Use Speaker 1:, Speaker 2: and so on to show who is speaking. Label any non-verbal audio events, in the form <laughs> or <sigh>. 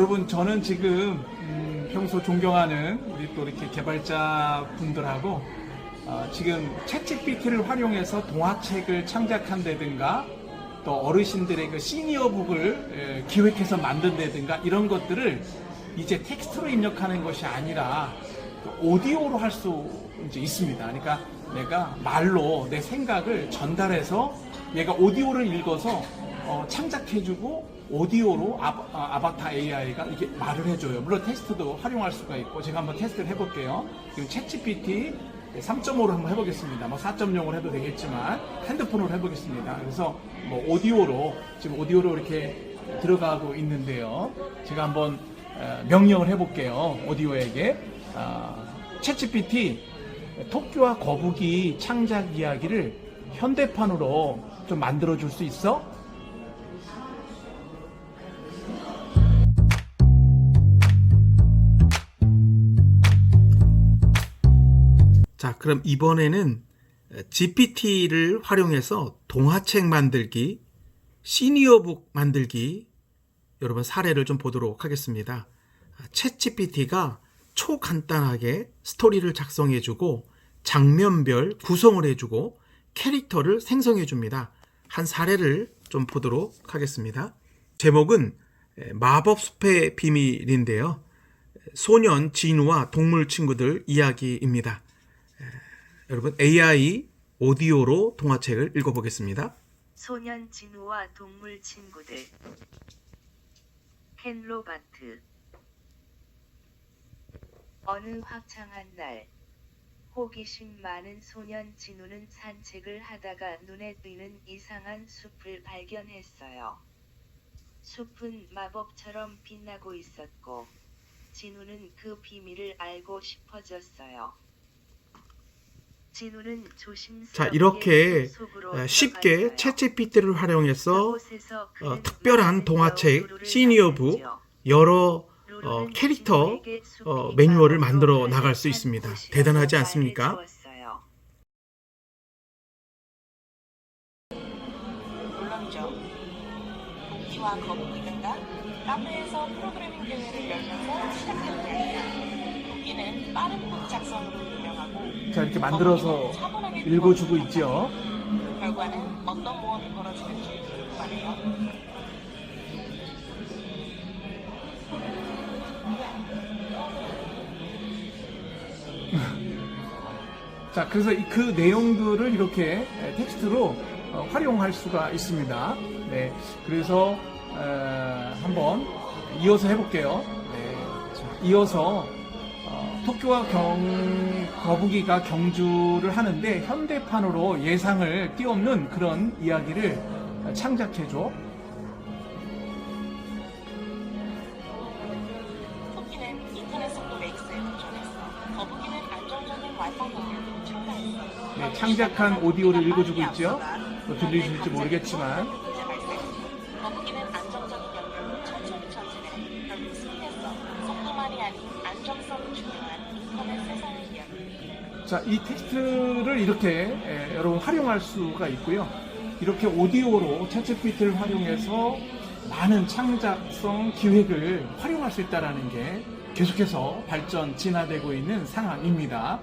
Speaker 1: 여러분 저는 지금 음, 평소 존경하는 우리 또 이렇게 개발자 분들하고 어, 지금 챗GPT를 활용해서 동화책을 창작한다든가 또 어르신들의 그 시니어북을 에, 기획해서 만든다든가 이런 것들을 이제 텍스트로 입력하는 것이 아니라 그 오디오로 할 수 이제 있습니다. 그러니까 내가 말로 내 생각을 전달해서 얘가 오디오를 읽어서 어, 창작해주고 오디오로 아, 바타 AI가 이렇게 말을 해줘요. 물론 테스트도 활용할 수가 있고 제가 한번 테스트를 해볼게요. 지금 챗GPT 3.5로 한번 해보겠습니다. 뭐 4.0으로 해도 되겠지만 핸드폰으로 해보겠습니다. 그래서 뭐 오디오로 지금 오디오로 이렇게 들어가고 있는데요. 제가 한번 어, 명령을 해볼게요. 오디오에게 아, 챗GPT 토끼와 거북이 창작 이야기를 현대판으로 좀 만들어 줄 수 있어? 자, 그럼 이번에는 GPT를 활용해서 동화책 만들기, 시니어북 만들기 여러분 사례를 좀 보도록 하겠습니다. 챗 GPT가 초간단하게 스토리를 작성해주고 장면별 구성을 해주고 캐릭터를 생성해줍니다. 한 사례를 좀 보도록 하겠습니다. 제목은 마법 숲의 비밀인데요. 소년 진우와 동물 친구들 이야기입니다. 여러분 AI 오디오로 동화책을 읽어보겠습니다.
Speaker 2: 소년 진우와 동물 친구들 켄 로바트 어느 화창한 날 호기심 많은 소년 진우는 산책을 하다가 눈에 띄는 이상한 숲을 발견했어요. 숲은 마법처럼 빛나고 있었고 진우는 그 비밀을 알고 싶어졌어요. 진우는 조심스럽게
Speaker 1: 자, 이렇게 쉽게. 챗GPT를 활용해서 어, 특별한 동화책,
Speaker 2: 만났지요.
Speaker 1: 여러 어, 캐릭터 어, 매뉴얼을 만들어 나갈 수 있습니다. 대단하지 않습니까?
Speaker 3: 카페에서 프로그래밍 대회를 열면서 시작됩니다. 도끼는 빠른 문 작성으로
Speaker 1: 자, 이렇게 만들어서 읽어주고
Speaker 3: 구성을
Speaker 1: 있죠.
Speaker 3: 결과는 어떤 모험이 벌어지는지 궁금하네요. <laughs>
Speaker 1: 자, 그래서 이- 그 내용들을 이렇게 에, 텍스트로 어, 활용할 수가 있습니다. 네, 그래서 에, 한번 이어서 해볼게요. 네, 자, 이어서 어, 토끼와 경 거북이가 경주를 하는데 현대판으로 예상을 띄엄는 그런 이야기를 어, 창작해줘.
Speaker 3: 토끼는 인터넷 속도 레이스에 도전했어. 거북이는 안정적인 와이파이 연결을 첨가했어.
Speaker 1: 네, 창작한 오디오를 읽어주고 있죠. 또 들리실지 모르겠지만 자, 이 텍스트를 이렇게 에, 여러분 활용할 수가 있고요. 이렇게 오디오로 챗GPT를 활용해서 많은 창작성 기획을 활용할 수 있다는 게 계속해서 발전, 진화되고 있는 상황입니다.